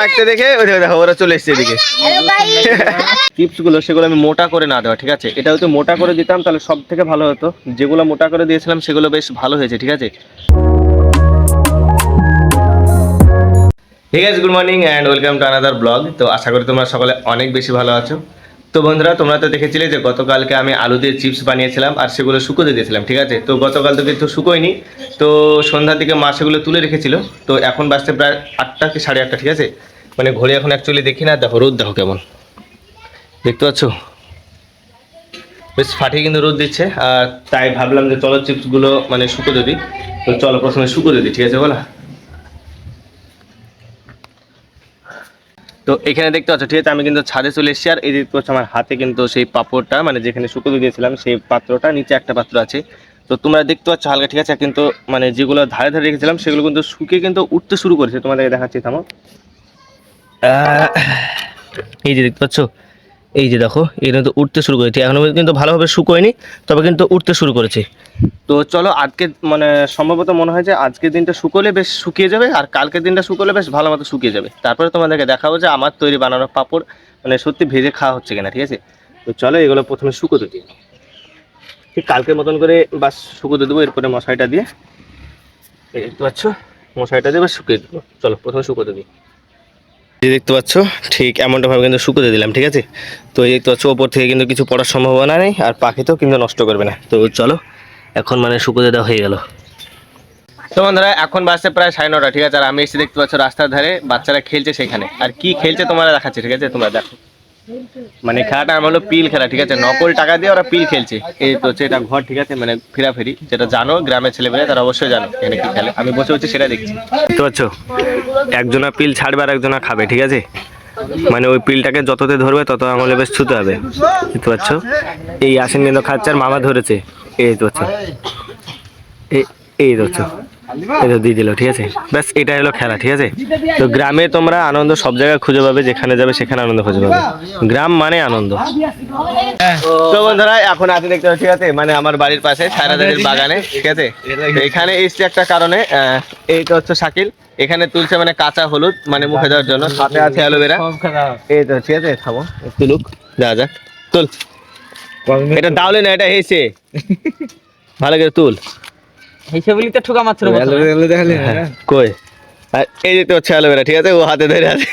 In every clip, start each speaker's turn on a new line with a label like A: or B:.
A: মাইকতে দেখে ওই দেখো, দেখো ওরা চলে এসছে এদিকে। চিপসগুলো সেগুলো আমি মোটা করে না দেওয়া ঠিক আছে? এটা হয়তো মোটা করে দিতাম তাহলে সব থেকে ভালো হতো। যেগুলো মোটা করে দিয়েছিলাম সেগুলো বেশ ভালো হয়েছে ঠিক আছে? ঠিক আছে good morning and welcome to another blog তো আশা করি তোমরা সকলে অনেক বেশি ভালো আছো। তো বন্ধুরা তোমরা তো দেখেছিলে যে গতকালকে আমি আলু দিয়ে চিপস বানিয়েছিলাম আর সেগুলো শুকোতে দিয়েছিলাম ঠিক আছে? তো গতকাল তো কিন্তু শুকোয়নি। তো সন্ধ্যার দিকে মা সেগুলো তুলে রেখেছিল। তো এখন বাজতে প্রায় আটটা কি সাড়ে আটটা ঠিক আছে? মানে ঘড়ি এখন অ্যাকচুয়ালি দেখি না, দেখো রোদ দেখো কেমন। দেখতে পাচ্ছ? বেশ ফাটিয়ে কিন্তু রোদ দিচ্ছে, আর তাই ভাবলাম যে চলো চিপসগুলো মানে শুকো দিই তো চলো প্রথমে শুকো দিই ঠিক আছে বলা? তো এখানে দেখতে পাচ্ছ, ঠিক আছে, আমি কিন্তু ছাদে চলে এসেছি, আর এই দেখতে পাচ্ছ আমার হাতে কিন্তু সেই পাপড়টা মানে যেখানে শুকোতে দিয়েছিলাম, সেই পাত্রটা, নিচে একটা পাত্র আছে। তো তোমরা দেখতে পাচ্ছ হালকা, ঠিক আছে, কিন্তু মানে যেগুলো ধারে ধারে রেখেছিলাম, সেগুলো কিন্তু শুকিয়ে কিন্তু উঠতে শুরু করেছে। তোমাদেরকে দেখাচ্ছি, থামো। এই যে দেখতে পাচ্ছ? এই যে দেখো, এটা কিন্তু উঠতে শুরু করেছে। এখনও কিন্তু ভালোভাবে শুকোয়নি তবে কিন্তু উঠতে শুরু করেছে। তো চলো, আজকে মানে সম্ভবত মনে হয় যে আজকের দিনটা শুকোলে বেশ শুকিয়ে যাবে, আর কালকের দিনটা শুকোলে বেশ ভালো মতো শুকিয়ে যাবে। তারপরে তোমাদেরকে দেখাবো যে আমার তৈরি বানানো পাপড় মানে সত্যি ভেজে খাওয়া হচ্ছে কিনা, ঠিক আছে? তো চলো, এগুলো প্রথমে শুকোতে দিই। ঠিক কালকের মতন করে বাস শুকোতে দেবো, এরপরে মশারিটা দিয়ে। এই দেখতে পাচ্ছ? মশারিটা দিয়ে বাস শুকিয়ে দেবো। চলো, প্রথমে শুকোতে দিই। দেখতে পাচ্ছ, ঠিক এমনটা ভাবে কিন্তু শুকোতে দিলাম, ঠিক আছে? তো এই দেখতে পাচ্ছ, ওপর থেকে কিন্তু কিছু পড়ার সম্ভাবনা নেই, আর পাখি তো কিন্তু নষ্ট করবে না। তো চলো, এখন মানে শুকোতে দেওয়া হয়ে গেল। তো বন্ধুরা, এখন বাসে প্রায় সাড়ে নটা, ঠিক আছে? আর আমি এসে দেখতে পাচ্ছ রাস্তার ধারে বাচ্চারা খেলছে সেখানে। আর কি খেলছে তোমরা দেখাচ্ছে, ঠিক আছে? তোমরা দেখো। মানে খেলাটা আমার হলো পিল খেলা, ঠিক আছে? নকল টাকা দিয়ে ওরা পিল খেলছে। এই তো হচ্ছে এটা ঘর, ঠিক আছে? মানে ফেরাফেরি যেটা জানো গ্রামের ছেলে ছেলেমেয়ে তারা অবশ্যই জানো এখানে কি খেলে। আমি বসে হচ্ছে সেটা দেখছি। দেখতে পাচ্ছ? একজনা পিল ছাড়বে আর একজনা খাবে, ঠিক আছে? মানে ওই পিলটাকে যততে ধরবে, তত আঙুলে বেশ ছুতে হবে। দেখতে পাচ্ছ? এই আসেন কিন্তু খাচ্ছে আর মামা ধরেছে। এই তো এই এই তো তো দিয়ে দিল, ঠিক আছে? ব্যাস এটা হলো খেলা, ঠিক আছে? তো গ্রামে তোমরা আনন্দ সব জায়গায় খুঁজে পাবে, যেখানে যাবে সেখানে আনন্দ খুঁজে পাবে। গ্রাম মানে আনন্দ। তো বন্ধুরা, এখন আছে দেখতে ঠিক আছে? মানে আমার বাড়ির পাশে সায়রাদারির বাগানে, ঠিক আছে? এখানে এসছে একটা কারণে এইটা হচ্ছে শাকিল। এখানে তুলছে মানে কাঁচা হলুদ মানে মুখে দেওয়ার জন্য। সাথে আছে অ্যালোভেরা এই তো, ঠিক আছে? থামো তুলুক যা যাক। তুল। এটা দাওলে না, এটা হেসে ভালো করে তুল।
B: তো ঠুকা মাত্র
A: হ্যাঁ, কই? আর এই যে তো হচ্ছে অ্যালোভেরা ঠিক আছে? ও হাতে ধরে আছে।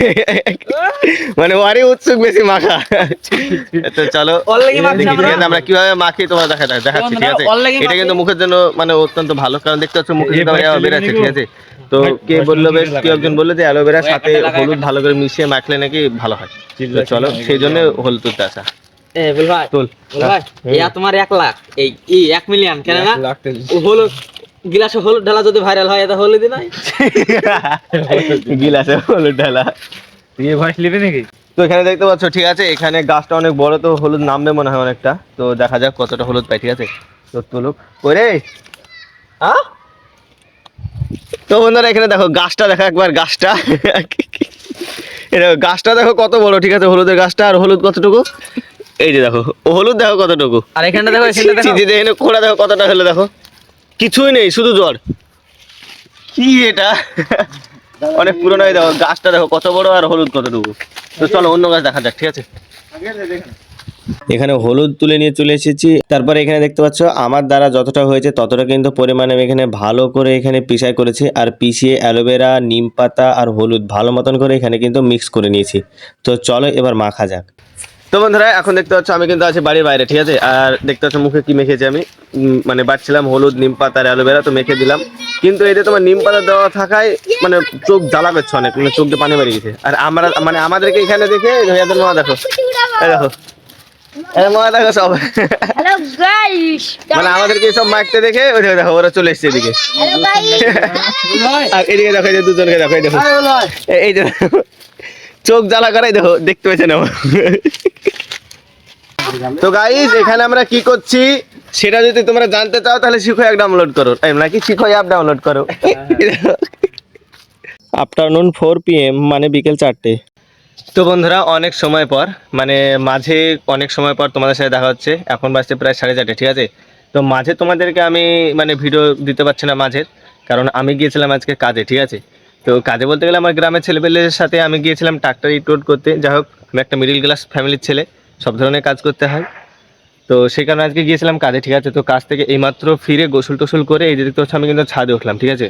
A: মানে ওয়ারই উৎসুক বেশি মাখা। তো চলো
B: আমরা।
A: কীভাবে মাখি তোমরা দেখা দেখাচ্ছি ঠিক আছে? এটা কিন্তু মুখের জন্য মানে অত্যন্ত ভালো কারণ দেখতে পাচ্ছ মুখে কিন্তু আমার বেরাচ্ছে ঠিক আছে? তো কে বলল বেশ? কেউ একজন বলল যে অ্যালোভেরার সাথে হলুদ ভালো করে মিশিয়ে মাখলে নাকি ভালো হয়। তো চলো সেই জন্য হলুদ তুলতে আসা।
B: এ বল ভাই
A: তুল।
B: বল ভাই ইয়া তোমার এক লাখ। এই এক মিলিয়ন কেন না? হলুদ। গিলাসে হলুদ ঢালা যদি ভাইরাল হয় এটা হলুদই নাই।
A: গিলাসে হলুদ ঢালা। তো এখানে দেখতে পাচ্ছ ঠিক আছে এখানে গাছটা অনেক বড় তো হলুদ নামবে মনে হয় অনেকটা। তো দেখা যাক কতটা হলুদ পাই ঠিক আছে? তো তুলুক। ওরে! আ? তো বন্ধুরা এখানে দেখো গাছটা দেখো একবার গাছটা। এটা গাছটা দেখো কত বড় ঠিক আছে হলুদের গাছটা আর হলুদ কতটুকু? এই যে দেখো হলুদ দেখো কতটুকু?
B: আর এখানটা দেখো এখানটা দেখো।
A: কোড়া দেখো কতটা হলো দেখো। কিছুই নেই শুধু জ্বর। কি এটা? অনেক পুরনো হয়ে দেখো গাছটা দেখো কত বড় আর হলুদ কতটুকু তো চলো অন্য গাছ দেখা যাক ঠিক আছে? এখানে হলুদ তুলে নিয়ে চলে এসেছি। তারপরে এখানে দেখতে পাচ্ছ আমার দ্বারা যতটা হয়েছে ততটা কিন্তু পরিমাণে আমি এখানে ভালো করে এখানে পিসাই করেছি। আর পিষিয়ে অ্যালোভেরা নিম পাতা আর হলুদ ভালো মতন করে এখানে কিন্তু মিক্স করে নিয়েছি। তো চলো এবার মাখা যাক। তো বন্ধুরা এখন দেখতে পাচ্ছ আমি কিন্তু আছি বাড়ির বাইরে ঠিক আছে? আর দেখতে পাচ্ছ মুখে কি মেখেছি আমি? মানে বাড়ছিলাম হলুদ নিম পাতা আর অ্যালোভেরা তো মেখে দিলাম। কিন্তু এতে তোমার নিম পাতা দেওয়া থাকায় মানে চোখ জ্বালা করছে অনেক মানে চোখ দিয়ে পানি বেরিয়ে গেছে। আর আমরা মানে আমাদেরকে এখানে দেখে এদের মা দেখো। দেখো। মা দেখো সব। মানে আমাদেরকে সব মাখতে দেখে ওই দেখো, দেখো ওরা চলে এসছে এদিকে। আর এদিকে দেখো এই যে দুজনকে দেখো এই দেখো। এই- চোখ জ্বালা করাই দেখো দেখতে পেয়েছেন তো গাইস এখানে আমরা কি করছি? সেটা যদি তোমরা জানতে চাও তাহলে শিখো এক ডাউনলোড করো। নাকি শিখো অ্যাপ ডাউনলোড করো? আফটারনুন ফোর পিএম মানে বিকেল চারটে। তো বন্ধুরা অনেক সময় পর মানে মাঝে অনেক সময় পর তোমাদের সাথে দেখা হচ্ছে। এখন বাজছে প্রায় সাড়ে চারটে ঠিক আছে? তো মাঝে তোমাদেরকে আমি মানে ভিডিও দিতে পারছি না মাঝের কারণ আমি গিয়েছিলাম আজকে কাজে ঠিক আছে? তো কাজে বলতে গেলে আমার গ্রামের ছেলেপেলের সাথে আমি গিয়েছিলাম ট্রাক্টর ইটোট করতে। যাই হোক, আমি একটা মিডিল ক্লাস ফ্যামিলির ছেলে, সব ধরনের কাজ করতে হয়। তো সেই কারণে আজকে গিয়েছিলাম কাজে, ঠিক আছে? তো কাজ থেকে এইমাত্র ফিরে গোসল টোসল করে এই যে দেখতে পাচ্ছ, আমি কিন্তু ছাদে উঠলাম, ঠিক আছে?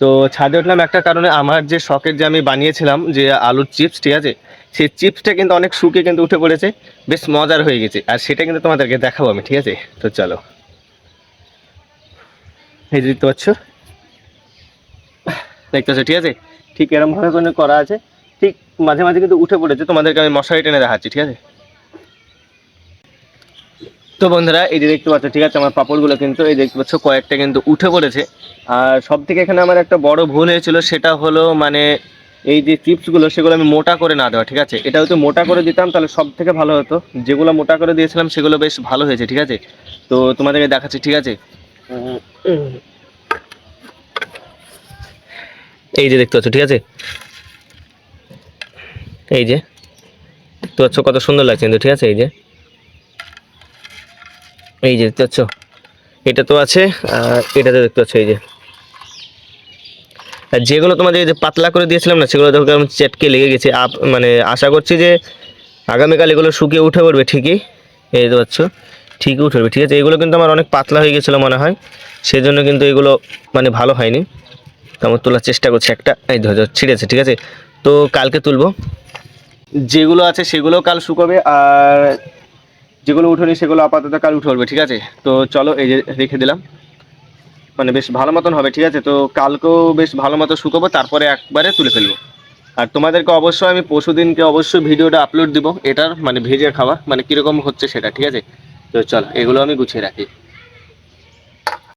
A: তো ছাদে উঠলাম একটা কারণে আমার যে শখের যে আমি বানিয়েছিলাম, যে আলুর চিপস ঠিক আছে? সেই চিপসটা কিন্তু অনেক শুকে কিন্তু উঠে পড়েছে, বেশ মজার হয়ে গেছে। আর সেটা কিন্তু তোমাদেরকে দেখাবো আমি, ঠিক আছে? তো চলো। এই যে দেখতে পাচ্ছ দেখতে পাচ্ছ ঠিক আছে? ঠিক এরকম ভাবে করে করা আছে। ঠিক মাঝে মাঝে কিন্তু উঠে পড়েছে, তোমাদেরকে আমি মশারি টেনে দেখাচ্ছি, ঠিক আছে? তো বন্ধুরা, এই যে দেখতে পাচ্ছ, ঠিক আছে? আমার পাপড়গুলো কিন্তু, এই দেখতে পাচ্ছ, কয়েকটা কিন্তু উঠে পড়েছে। আর সব থেকে এখানে আমার একটা বড় ভুল হয়েছিল, সেটা হলো মানে এই যে চিপসগুলো, সেগুলো আমি মোটা করে না দেওয়া, ঠিক আছে? এটা হয়তো মোটা করে দিতাম, তাহলে সব থেকে ভালো হতো। যেগুলো মোটা করে দিয়েছিলাম, সেগুলো বেশ ভালো হয়েছে, ঠিক আছে? তো তোমাদেরকে দেখাচ্ছি, ঠিক আছে? এই যে দেখতে পাচ্ছ, ঠিক আছে? এই যে, দেখতে পাচ্ছ কত সুন্দর লাগছে কিন্তু, ঠিক আছে? এই যে এই যে দেখতে পাচ্ছ, এটা তো আছে, আর এটাতে দেখতে পাচ্ছ, এই যে। আর যেগুলো তোমাদের যে পাতলা করে দিয়েছিলাম না, সেগুলো দেখো কেমন চেটকে লেগে গেছে। আপ মানে আশা করছি যে আগামীকাল এগুলো শুকিয়ে উঠে পড়বে, ঠিকই। এই দেখতে পাচ্ছ, ঠিকই উঠে পড়বে, ঠিক আছে? এগুলো কিন্তু আমার অনেক পাতলা হয়ে গেছিল মনে হয় সেই জন্য কিন্তু এগুলো মানে ভালো হয়নি। তো তোলার চেষ্টা করছি একটা। এই ধরো ছিঁড়েছে ঠিক আছে? তো কালকে তুলবো। যেগুলো আছে সেগুলো কাল শুকোবে, আর যেগুলো উঠোনি সেগুলো আপাতত কাল উঠে উঠবে, ঠিক আছে? তো চলো, এই যে রেখে দিলাম। মানে বেশ ভালো মতন হবে, ঠিক আছে? তো কালকেও বেশ ভালো মতো শুকোবো, তারপরে একবারে তুলে ফেলব। আর তোমাদেরকে অবশ্যই আমি পরশু দিনকে অবশ্যই ভিডিওটা আপলোড দিব, এটার মানে ভেজে খাওয়া মানে কীরকম হচ্ছে সেটা, ঠিক আছে? তো চলো, এগুলো আমি গুছিয়ে রাখি।